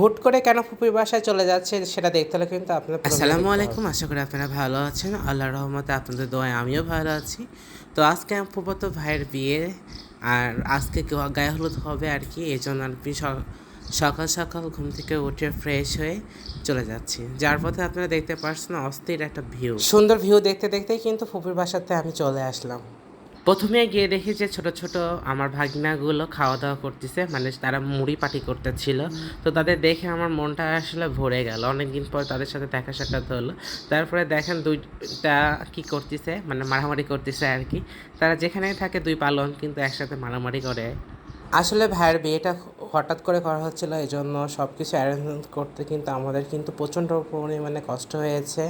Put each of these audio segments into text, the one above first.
হুট করে কেন ফুপির বাসায় চলে যাচ্ছে সেটা দেখতে হলে কিন্তু আপনার আসসালামু আলাইকুম আশা করি আপনারা ভালো আছেন। আল্লাহর রহমতে আপনাদের দোয়ায় আমিও ভালো আছি। তো আজকে ফুপতো ভাইয়ের বিয়ে আর আজকে গায়ে হলুদ হবে আর কি এই জন্য আর কি সকাল সকাল ঘুম থেকে উঠে ফ্রেশ হয়ে চলে যাচ্ছি। যার পথে আপনারা দেখতে পাচ্ছেন অস্থির একটা ভিউ সুন্দর ভিউ দেখতে দেখতেই কিন্তু ফুপির বাসাতে আমি চলে আসলাম। প্রথমে গিয়ে দেখি যে ছোট ছোট আমার ভাগিনাগুলো খাওয়া দাওয়া করতেছে মানে তারা মুড়ি পাটি করতেছিল। তো তাদের দেখে আমার মনটা আসলে ভরে গেল। অনেকদিন পর তাদের সাথে দেখা সাক্ষাৎ হলো। তারপরে দেখেন দুইটা কি করতেছে মানে মারামারি করতেছে আর কি। তারা যেখানেই থাকে দুই পালন কিন্তু একসাথে মারামারি করে। আসলে ভাইয়ের বিয়েটা হঠাৎ করে করা হচ্ছিল এই জন্য সব কিছু অ্যারেঞ্জমেন্ট করতে কিন্তু আমাদের কিন্তু প্রচণ্ড পরিমাণে কষ্ট হয়েছে।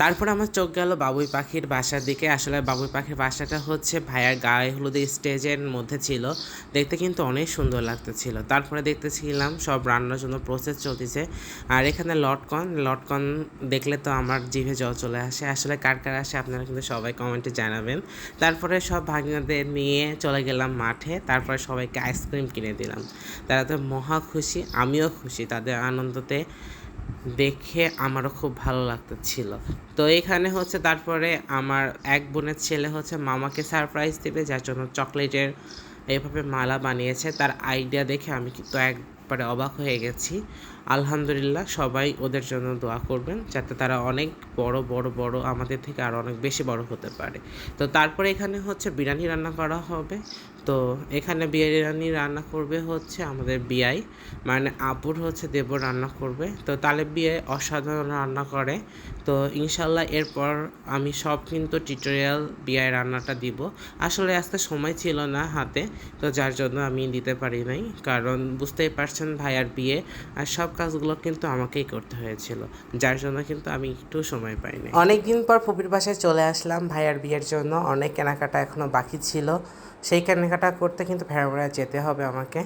তারপর আমার চোখ গেল বাবুই পাখির বাসার দিকে। আসলে বাবুই পাখির বাসাটা হচ্ছে ভাইয়ার গায়ে হলুদের স্টেজের মধ্যে ছিল। দেখতে কিন্তু অনেক সুন্দর লাগতেছিল। তারপরে দেখতেছিলাম সব রান্নার জন্য প্রসেস চলতেছে। আর এখানে লটকন লটকন দেখলে তো আমার জিভে জল চলে আসে। আসলে কার কার আসে আপনারা কিন্তু সবাই কমেন্টে জানাবেন। তারপরে সব ভাগিনাদের নিয়ে চলে গেলাম মাঠে। তারপরে সবাইকে আইসক্রিম কিনে দিলাম। তারা তো মহা খুশি, আমিও খুশি। তাদের আনন্দতে দেখে আমারও খুব ভালো লাগতেছিল। তো এখানে হচ্ছে তারপরে আমার এক বোনের ছেলে হচ্ছে মামাকে সারপ্রাইজ দেবে, যার জন্য চকলেটের এভাবে মালা বানিয়েছে। তার আইডিয়া দেখে আমি কিন্তু একবারে অবাক হয়ে গেছি। আলহামদুলিল্লাহ সবাই ওদের জন্য দোয়া করবেন, যাতে তারা অনেক বড় বড় বড় আমাদের থেকে আরও অনেক বেশি বড় হতে পারে। তো তারপরে এখানে হচ্ছে বিরিয়ানি রান্না করা হবে। তো এখানে বিরিয়ানি রান্না করবে হচ্ছে আমাদের বিয়াই মানে আপুর হচ্ছে দেব রান্না করবে। তো তালেব বিয়ে অসাধারণ রান্না করে। তো ইনশাল্লাহ এরপর আমি সব কিন্তু টিউটোরিয়াল বিয়ায় রান্নাটা দিব। আসলে আজকে সময় ছিল না হাতে, তো যার জন্য আমি দিতে পারি নাই। কারণ বুঝতেই পারছেন ভাইয়ার বিয়ে, আর সব কাজগুলো কিন্তু আমাকেই করতে হয়েছিল। যার জন্য কিন্তু আমি একটু সময় পাইনি অনেক দিন পর ফুপির বাসায় চলে আসলাম ভাইয়ার বিয়ের জন্য। অনেক কেনাকাটা এখনও বাকি ছিল। সেই কেনাকাটা করতে কিন্তু ভেড়ামেড়া যেতে হবে আমাকে।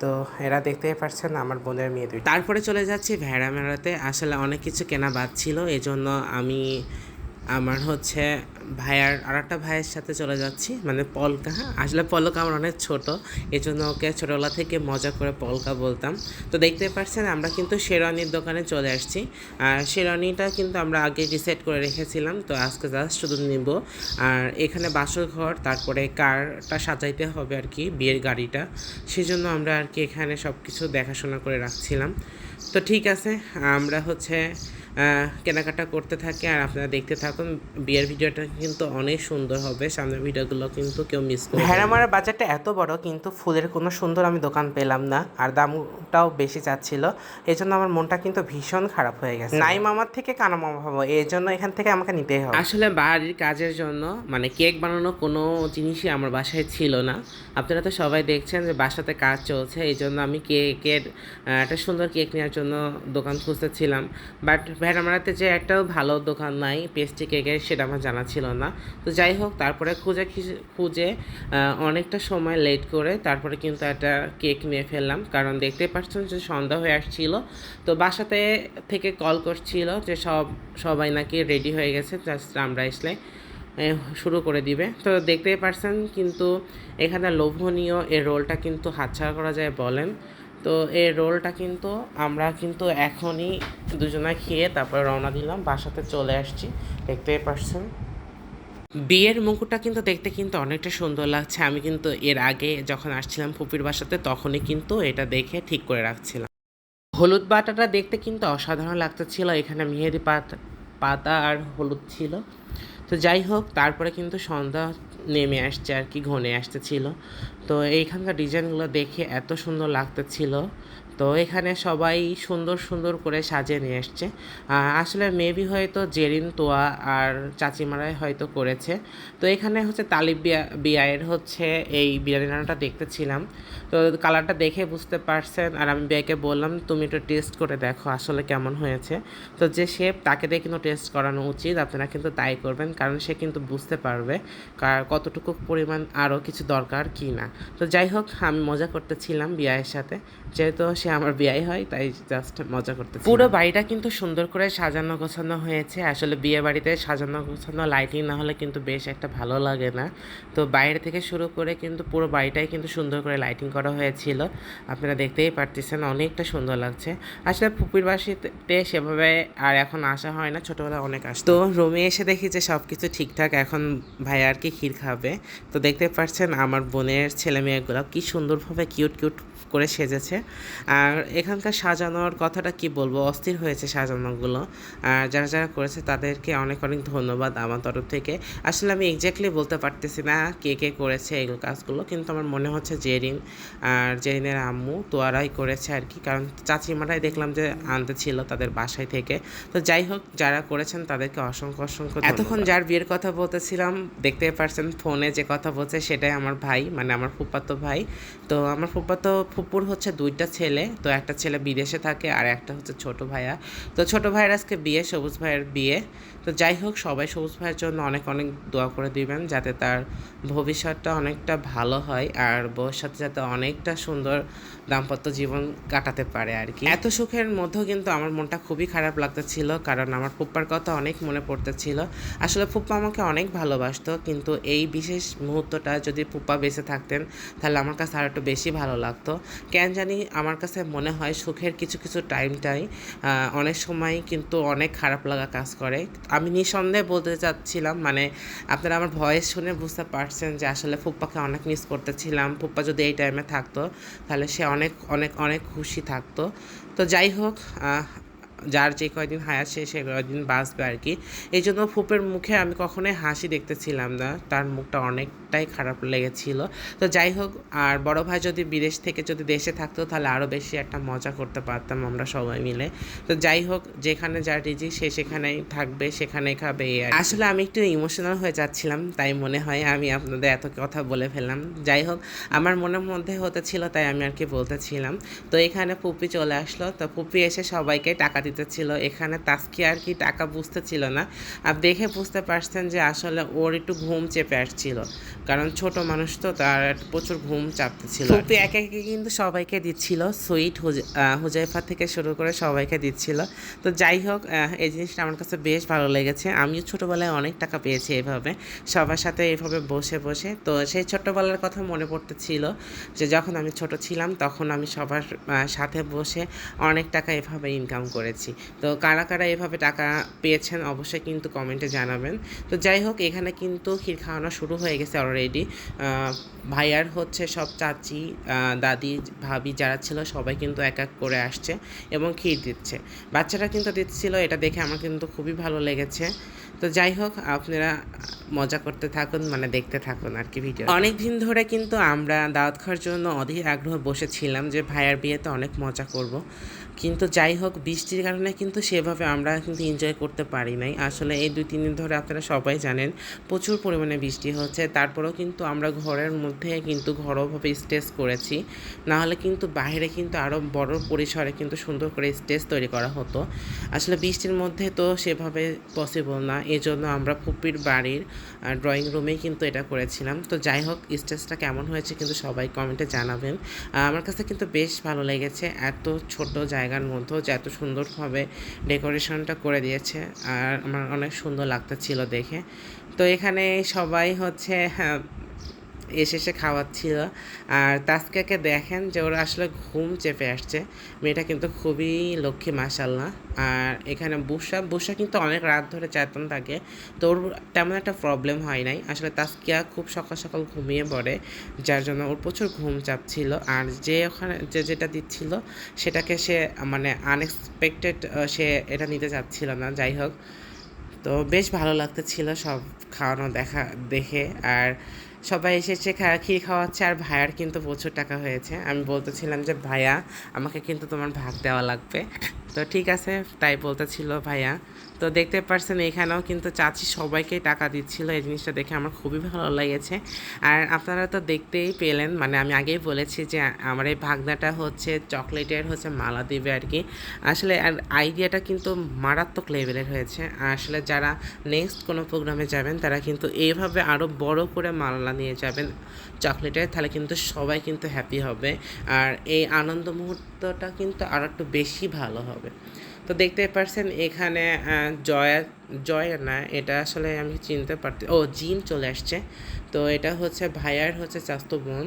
তো এরা দেখতেই পারছেন আমার বোনের মেয়ে দুই তারপরে চলে যাচ্ছি ভেড়া মেড়াতে আসলে অনেক কিছু কেনা বাদ ছিল, এজন্য জন্য আমি আমার হচ্ছে ভাইয়ার আর একটা ভাইয়ের সাথে চলে যাচ্ছি মানে পলকা হ্যাঁ? আসলে পলকা আমার অনেক ছোট এই জন্য ওকে ছোটোবেলা থেকে মজা করে পলকা বলতাম। তো দেখতে পাচ্ছেন আমরা কিন্তু শেরওয়ানির দোকানে চলে আসছি। আর শেরওয়ানিটা কিন্তু আমরা আগে ডিসাইড করে রেখেছিলাম, তো আজকে জাস্ট শুধু নিব। আর এখানে বাসর ঘর তারপরে কারটা সাজাইতে হবে আর কি, বিয়ের গাড়িটা। সেজন্য আমরা আর কি এখানে সব কিছু দেখাশোনা করে রাখছিলাম। তো ঠিক আছে, আমরা হচ্ছে কেনাকাটা করতে থাকি আর আপনারা দেখতে থাকুন। বিয়ের ভিডিওটা কিন্তু অনেক সুন্দর হবে। সামনের ভিডিওগুলো কিন্তু কেউ মিস করবে। ভেড়ামারার বাজারটা এত বড় কিন্তু ফুলের কোনো সুন্দর আমি দোকান পেলাম না। আর দামটাও বেশি চাচ্ছিল। এই জন্য আমার মনটা কিন্তু ভীষণ খারাপ হয়ে গেছে। নাই মামার থেকে কানা মামা ভাবো। এই জন্য এখান থেকে আমাকে নিতেই হবে। আসলে বাড়ির কাজের জন্য মানে কেক বানানো কোনো জিনিসই আমার বাসায় ছিল না। আপনারা তো সবাই দেখছেন যে বাসাতে কাজ চলছে। এই জন্য আমি কেকের একটা সুন্দর কেক নেওয়ার জন্য দোকান খুঁজতেছিলাম। বাট ভেড়ামারাতে যে একটাও ভালো দোকান নাই, পেস্ট্রি কেকের সেটা আমার জানা ছিল না। তো যাই হোক, তারপরে খুঁজে খুঁজে অনেকটা সময় লেট করে তারপরে কিন্তু একটা কেক নিয়ে ফেললাম। কারণ দেখতে পাচ্ছেন যে সন্ধ্যা হয়ে আসছিল। তো বাসাতে থেকে কল করছিল যে সব, সবাই নাকি রেডি হয়ে গেছে, জাস্ট আমরা আসলে শুরু করে দিবে। তো দেখতেই পারছেন কিন্তু এখানে লোভনীয় এই রোলটা কিন্তু হাতছাড়া করা যায় বলেন। তো এই রোলটা কিন্তু আমরা কিন্তু এখনই দুজনে খেয়ে তারপরে রওনা দিলাম, বাসাতে চলে আসছি, দেখতেই পারছেন। বিয়ের মুকুটটা কিন্তু দেখতে কিন্তু অনেকটা সুন্দর লাগছে, আমি কিন্তু এর আগে যখন আসছিলাম ফুপির বাসাতে তখনই কিন্তু এটা দেখে ঠিক করে রাখছিলাম। হলুদ বাটাটা দেখতে কিন্তু অসাধারণ লাগতেছিল, এখানে মেহেদি পাতা পাতা আর হলুদ ছিল। তো যাই হোক, তারপরে কিন্তু সন্ধ্যা নেমে আসছে আর কি, ঘনে আসতেছিল। তো এইখানকার ডিজাইনগুলো দেখে এত সুন্দর লাগতেছিল। তো এখানে সবাই সুন্দর সুন্দর করে সাজিয়ে নিয়ে এসছে। আসলে মেবি হয়তো জেরিন, তোয়া আর চাচিমারাই হয়তো করেছে। তো এখানে হচ্ছে তালিব বিয়া বিয়ায়ের হচ্ছে এই বিরিয়ানি রান্নাটা দেখতেছিলাম তো কালারটা দেখে বুঝতে পারছেন। আর আমি বিয়াকে বললাম, তুমি একটু টেস্ট করে দেখো আসলে কেমন হয়েছে। তো যে শেফ তাকে দিয়ে কিন্তু টেস্ট করানো উচিত। আপনারা কিন্তু তাই করবেন, কারণ সে কিন্তু বুঝতে পারবে কার কতটুকু পরিমাণ আরও কিছু দরকার কি না। তো যাই হোক, আমি মজা করতেছিলাম বিয়ের সাথে। যেহেতু সে সে আমার বিয়ে হয় তাই জাস্ট মজা করতে পুরো বাড়িটা কিন্তু সুন্দর করে সাজানো গোছানো হয়েছে। আসলে বিয়ে বাড়িতে সাজানো গোছানো লাইটিং না হলে কিন্তু বেশ একটা ভালো লাগে না। তো বাইরে থেকে শুরু করে কিন্তু পুরো বাড়িটাই কিন্তু সুন্দর করে লাইটিং করা হয়েছিল। আপনারা দেখতেই পারতেছেন অনেকটা সুন্দর লাগছে। আসলে পুপির বাসিতে সেভাবে আর এখন আসা হয় না ছোটোবেলায় অনেক আসতো। তো রুমে এসে দেখি যে সব কিছু ঠিকঠাক এখন ভাই আর কি ক্ষীর খাবে। তো দেখতে পাচ্ছেন আমার বোনের ছেলে মেয়েগুলো কি সুন্দরভাবে কিউট কিউট করে সেজেছে। আর এখানকার সাজানোর কথাটা কি বলব? অস্থির হয়েছে সাজানোগুলো। আর যারা যারা করেছে তাদেরকে অনেক অনেক ধন্যবাদ আমার তরফ থেকে। আসলে আমি এক্স্যাক্টলি বলতে পারতেছি না কে কে করেছে এগুলো কাজগুলো, কিন্তু আমার মনে হচ্ছে জেরিন আর জেরিনের আম্মু তোয়ারাই করেছে আর কি। কারণ চাচিমারাই দেখলাম যে আনতে ছিল তাদের বাসায় থেকে। তো যাই হোক, যারা করেছেন তাদেরকে অসংখ্য অসংখ্য এতক্ষণ যার বিয়ের কথা বলতেছিলাম দেখতে পারছেন ফোনে যে কথা বলছে সেটাই আমার ভাই মানে আমার ফুপাতো ভাই। তো আমার ফুপাতো ফুপুর হচ্ছে দুইটা ছেলে, তো একটা ছেলে বিদেশে থাকে আর একটা হচ্ছে ছোট ভাইয়া। তো ছোট ভাইয়ের আজকে বিয়ে, সবুজ ভাইয়ের বিয়ে। তো যাই হোক, সবাই সবুজ ভাইয়ের জন্য অনেক অনেক দোয়া করে দিবেন যাতে তার ভবিষ্যৎটা অনেকটা ভালো হয় আর ভবিষ্যতে যাতে অনেকটা সুন্দর দাম্পত্য জীবন কাটাতে পারে আর কি। এত সুখের মধ্যেও কিন্তু আমার মনটা খুবই খারাপ লাগতেছিল কারণ আমার ফুপ্পার কথা অনেক মনে পড়তেছিল। আসলে ফুপ্পা আমাকে অনেক ভালোবাসতো কিন্তু এই বিশেষ মুহূর্তটা যদি ফুপ্পা বেঁচে থাকতেন তাহলে আমার কাছে আর একটু বেশি ভালো লাগতো। কেন জানি আমার কাছে মনে হয় সুখের কিছু কিছু টাইমটাই অনেক সময় কিন্তু অনেক খারাপ লাগা কাজ করে। আমি নিঃসন্দেহে বলতে চাচ্ছিলাম মানে আপনারা আমার ভয়েস শুনে বুঝতে পারছেন যে আসলে ফুপ্পাকে অনেক মিস করতেছিলাম। ফুপ্পা যদি এই টাইমে থাকতো, তাহলে সে অনেক অনেক অনেক খুশি থাকতো। তো যাই হোক যার যে কয়দিন হায়াত, সে সে কয়দিন বাঁচবে আর কি। এই জন্য ফুপের মুখে আমি কখনোই হাসি দেখতেছিলাম না। তার মুখটা অনেকটাই খারাপ লেগেছিল। তো যাই হোক, আর বড় ভাই যদি বিদেশ থেকে যদি দেশে থাকতো, তাহলে আরও বেশি একটা মজা করতে পারতাম আমরা সবাই মিলে। তো যাই হোক, যেখানে যা রিজি, সে সেখানেই থাকবে সেখানে খাবে। আসলে আমি একটু ইমোশনাল হয়ে যাচ্ছিলাম, তাই মনে হয় আমি আপনাদের এত কথা বলে ফেললাম। যাই হোক, আমার মনের মধ্যে হতে ছিল, তাই আমি আর কি বলতেছিলাম। তো এখানে পুপি চলে আসলো, তো পুপি এসে সবাইকে টাকা দিতেছিল। এখানে তাস্কি আর কি টাকা বুঝতেছিল না। আর দেখে বুঝতে পারছেন যে আসলে ওর একটু ঘুম চেপে আসছিল। কারণ ছোট মানুষ তো, তার প্রচুর ঘুম চাপতেছিল পুপি একে একে কিন্তু সবাইকে দিচ্ছিল, সুইট হুজাইফা থেকে শুরু করে সবাইকে দিচ্ছিল। তো যাই হোক এই জিনিসটা আমার কাছে বেশ ভালো লেগেছে। আমিও ছোটোবেলায় অনেক টাকা পেয়েছি এভাবে। সবার সাথে এভাবে বসে বসে। তো সেই ছোট্টবেলার কথা মনে পড়তেছিল যে, যখন আমি ছোট ছিলাম, তখন আমি সবার সাথে বসে অনেক টাকা এভাবে ইনকাম করেছি। তো কারা কারা এভাবে টাকা পেয়েছেন, অবশ্যই কিন্তু কমেন্টে জানাবেন। তো যাই হোক, এখানে কিন্তু ক্ষীর খাওয়ানো শুরু হয়ে গেছে অলরেডি ভাইয়ার হচ্ছে সব চাচি দাদি, ভাবি যারা ছিল সবাই কিন্তু এক এক করে আসছে এবং ক্ষীর দিচ্ছে। বাচ্চারা কিন্তু দিচ্ছিল, এটা দেখে আমার কিন্তু খুবই ভালো লেগেছে। তো যাই হোক, আপনারা মজা করতে থাকুন মানে দেখতে থাকুন আর কি ভিডিও অনেক দিন ধরে কিন্তু আমরা দাওয়াত খাওয়ার জন্য অধীর আগ্রহ বসেছিলাম যে ভাইয়ার বিয়েতে অনেক মজা করব। কিন্তু যাই হোক, বৃষ্টির কারণে কিন্তু সেভাবে আমরা কিন্তু এনজয় করতে পারি নাই। আসলে এই দুই, তিন দিন ধরে আপনারা সবাই জানেন, প্রচুর পরিমাণে বৃষ্টি হচ্ছে। তারপরেও কিন্তু আমরা ঘরের মধ্যে কিন্তু ঘরোয়াভাবে স্টেজ করেছি। না হলে কিন্তু বাইরে কিন্তু আরও বড় পরিসরে কিন্তু সুন্দর করে স্টেজ তৈরি করা হতো। আসলে বৃষ্টির মধ্যে তো সেভাবে পসিবল না। এই জন্য আমরা ফুপির বাড়ির ড্রয়িং রুমেই কিন্তু এটা করেছিলাম। তো যাই হোক স্টেজটা কেমন হয়েছে কিন্তু সবাই কমেন্টে জানাবেন। আমার কাছে কিন্তু বেশ ভালো লেগেছে এত ছোট জায়গার মধ্যেও যে এত সুন্দরভাবে ডেকোরেশনটা করে দিয়েছে আর আমার অনেক সুন্দর লাগতেছিল দেখে। তো এখানে সবাই হচ্ছে হ্যাঁ, এসে এসে খাওয়াচ্ছিল। আর তাস্কাকে দেখেন যে ওরা আসলে ঘুম চেপে আসছে। মেয়েটা কিন্তু খুবই লক্ষ্মী মাসাল্লাহ আর এখানে বুসা বুসা কিন্তু অনেক রাত ধরে চেতন থাকে। তো ওর তেমন একটা প্রবলেম হয় নাই। আসলে তাস্কিয়া খুব সকাল সকাল ঘুমিয়ে পড়ে, যার জন্য ওর প্রচুর ঘুম চাপছিল। আর যে ওখানে, যে যেটা দিচ্ছিল, সেটাকে সে মানে আনএক্সপেক্টেড সে এটা নিতে চাচ্ছিল না। যাই হোক, তো বেশ ভালো লাগতেছিল সব খাওয়ানো দেখা, দেখে। আর সবাই এসেছে ক্ষীর খাওয়াচ্ছে আর ভাইয়ার কিন্তু প্রচুর টাকা হয়েছে। আমি বলতেছিলাম যে, ভাইয়া, আমাকে কিন্তু তোমার ভাগ দেওয়া লাগবে। তো ঠিক আছে, তাই বলতেছিল ভাইয়া। তো দেখতে পারছেন এখানেও কিন্তু চাচি সবাইকে টাকা দিচ্ছিল, এই জিনিসটা দেখে আমার খুবই ভালো লেগেছে। আর আপনারা তো দেখতেই পেলেন মানে আমি আগেই বলেছি যে আমার এই ভাগনাটা হচ্ছে চকলেটের হচ্ছে মালা দিবে আর কি। আসলে আর আইডিয়াটা কিন্তু মারাত্মক লেভেলের হয়েছে। আসলে যারা নেক্সট কোনো প্রোগ্রামে যাবেন, তারা কিন্তু এইভাবে আরও বড় করে মালা নিয়ে যাবেন। চকলেটের, তাহলে কিন্তু সবাই কিন্তু হ্যাপি হবে। আর এই আনন্দ মুহূর্তটা কিন্তু আরও একটু বেশি ভালো হবে। তো দেখতে পারছেন এখানে জয়া, জয় না, এটা আসলে আমি চিনতে পারতে, ও জিম চলে আসছে। তো এটা হচ্ছে ভাইয়ার হচ্ছে চাস্ত বোন।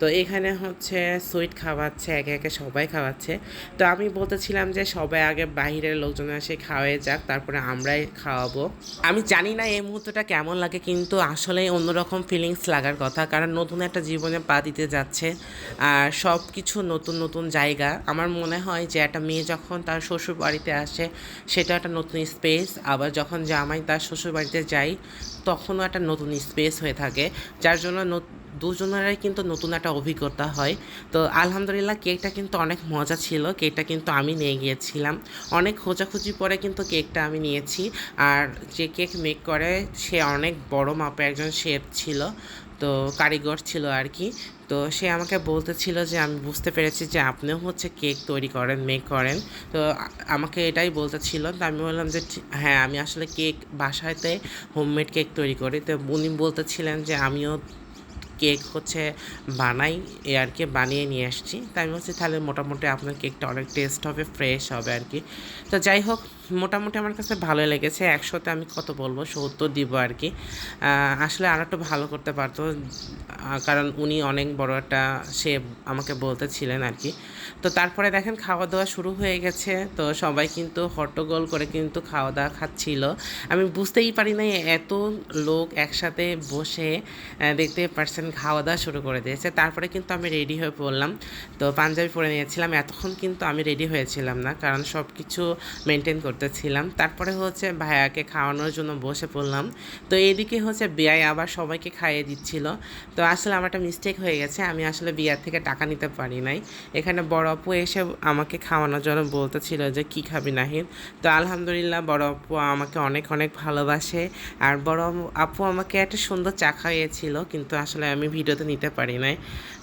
তো এখানে হচ্ছে সুইট খাওয়াচ্ছে, একে একে সবাই খাওয়াচ্ছে। তো আমি বলতেছিলাম যে সবাই আগে বাইরের লোকজন এসে খাওয়াই যাক, তারপরে আমরাই খাওয়াবো। আমি জানি না এই মুহূর্তটা কেমন লাগে, কিন্তু আসলে অন্যরকম ফিলিংস লাগার কথা। কারণ নতুন একটা জীবনে পা দিতে যাচ্ছে, আর সব কিছু নতুন নতুন জায়গা। আমার মনে হয় যে একটা মেয়ে যখন তার শ্বশুর বাড়িতে আসে, সেটা একটা নতুন স্পেস আবার যখন জামাই তার শ্বশুর বাড়িতে যায়, তখনও একটা নতুন স্পেস হয়ে থাকে। যার জন্য দুজনেরই কিন্তু নতুন একটা অভিজ্ঞতা হয়। তো আলহামদুলিল্লাহ কেকটা কিন্তু অনেক মজা ছিল। কেকটা কিন্তু আমি নিয়ে গিয়েছিলাম। অনেক খোঁজাখুঁজি পরে কিন্তু কেকটা আমি নিয়েছি। আর যে কেক মেক করে, সে অনেক বড় মাপের একজন শেফ ছিল। তো কারিগর ছিল আর কি। তো সে আমাকে বলতেছিল যে, আমি বুঝতে পেরেছি যে আপনিও হচ্ছে কেক তৈরি করেন মেক করেন। তো আমাকে এটাই বলতেছিল। তো আমি বললাম যে হ্যাঁ আমি আসলে কেক বাসাতে হোমমেড কেক তৈরি করি। তো উনি বলতেছিলেন যে, আমিও কেক হচ্ছে বানাই এ আর কি, বানিয়ে নিয়ে আসছি। তাই আমি বলছি তাহলে মোটামুটি আপনার কেকটা অনেক টেস্ট হবে ফ্রেশ হবে আর কি। তো যাই হোক মোটামুটি আমার কাছে ভালো লেগেছে। একশোতে আমি কত বলব? সত্তর দিব আর কি আসলে আর একটু ভালো করতে পারতো। কারণ উনি অনেক বড় একটা সে আমাকে বলতেছিলেন আর কি তো তারপরে দেখেন খাওয়া দাওয়া শুরু হয়ে গেছে। তো সবাই কিন্তু হট্টগোল করে কিন্তু খাওয়া দাওয়া খাচ্ছিল। আমি বুঝতেই পারি না এত লোক একসাথে বসে দেখতে পারছেন খাওয়া দাওয়া শুরু করে দিয়েছে। তারপরে কিন্তু আমি রেডি হয়ে পড়লাম। তো পাঞ্জাবি পরে নিয়েছিলাম। এতক্ষণ কিন্তু আমি রেডি হয়েছিলাম না। কারণ সব কিছু মেনটেন করতেছিলাম তারপরে হচ্ছে ভাইয়াকে খাওয়ানোর জন্য বসে পড়লাম। তো এদিকে হচ্ছে বিয়াই আবার সবাইকে খাইয়ে দিচ্ছিল। তো আসলে আমার একটা মিস্টেক হয়ে গেছে। আমি আসলে বিয়ার থেকে টাকা নিতে পারি নাই। এখানে বড় আপু এসে আমাকে খাওয়ানোর জন্য বলতেছিল যে, কি খাবি নাহিদ? তো আলহামদুলিল্লাহ বড় আপু আমাকে অনেক অনেক ভালোবাসে। আর বড় আপু আমাকে একটা সুন্দর চা খাইয়েছিল, কিন্তু আসলে আমি ভিডিওতে নিতে পারি নাই।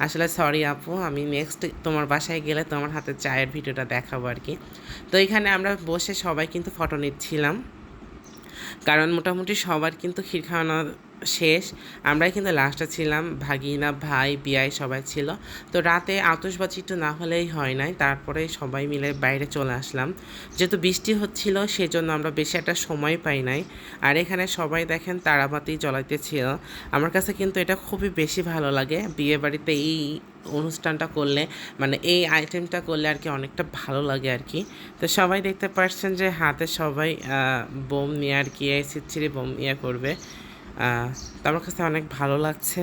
আসলে সরি আপু, আমি নেক্সট তোমার বাসায় গেলে তোমার হাতে চায়ের ভিডিওটা দেখাবো আর কি তো এখানে আমরা বসে সবাই কিন্তু ফটো নিচ্ছিলাম। কারণ মোটামুটি সবার কিন্তু ক্ষীর খাওয়ানো শেষ। আমরাই কিন্তু লাস্টে ছিলাম, ভাগিনা, ভাই, বিয়াই সবাই ছিল। তো রাতে আতসবাজি একটু না হলেই হয় নাই। তারপরে সবাই মিলে বাইরে চলে আসলাম। যেহেতু বৃষ্টি হচ্ছিল, সেজন্য আমরা বেশি একটা সময় পাই নাই। আর এখানে সবাই দেখেন তারাবাতি জ্বলাইতেছিল। আমার কাছে কিন্তু এটা খুবই বেশি ভালো লাগে। বিয়ে বাড়িতে এই অনুষ্ঠানটা করলে মানে এই আইটেমটা করলে আর কি অনেকটা ভালো লাগে আর কি। তো সবাই দেখতে পাচ্ছেন যে হাতে সবাই বোম নিয়ে আর কি, এই ছিটছিরি বোম ইয়ে করবে। আমার কাছে অনেক ভালো লাগছে।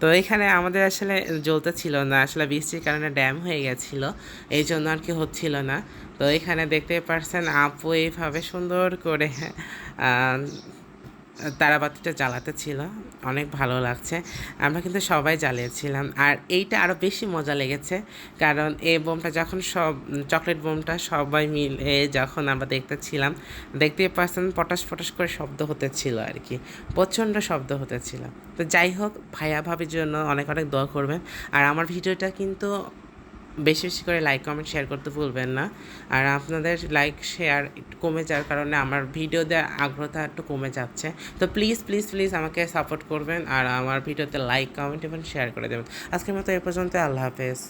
তো এখানে আমাদের আসলে জ্বলতে ছিল না, আসলে বৃষ্টির কারণে ড্যাম হয়ে গেছিল, এই জন্য আর কি হচ্ছিল না। তো এখানে দেখতে পারছেন আপু এইভাবে সুন্দর করে তারাবাতিটা জ্বালাতে ছিল। অনেক ভালো লাগছে। আমরা কিন্তু সবাই জ্বালিয়েছিলাম। আর এইটা আরও বেশি মজা লেগেছে। কারণ এই বোমটা যখন সব, চকলেট বোমটা সবাই মিলে যখন আমরা দেখতেছিলাম, দেখতে পাচ্ছেন পটাশ পটাশ করে শব্দ হতেছিল আর কি প্রচণ্ড শব্দ হতেছিল। তো যাই হোক, ভাইয়া ভাবির জন্য অনেক অনেক দোয়া করবেন। আর আমার ভিডিওটা কিন্তু বেশি বেশি করে লাইক কমেন্ট শেয়ার করতে ভুলবেন না। আর আপনাদের লাইক শেয়ার একটু কমে যাওয়ার কারণে আমার ভিডিও দেওয়ার আগ্রহটা একটু কমে যাচ্ছে। তো প্লিজ প্লিজ প্লিজ আমাকে সাপোর্ট করবেন আর আমার ভিডিওতে লাইক কমেন্ট এবং শেয়ার করে দেবেন। আজকের মতো এ পর্যন্ত, আল্লাহ হাফেজ।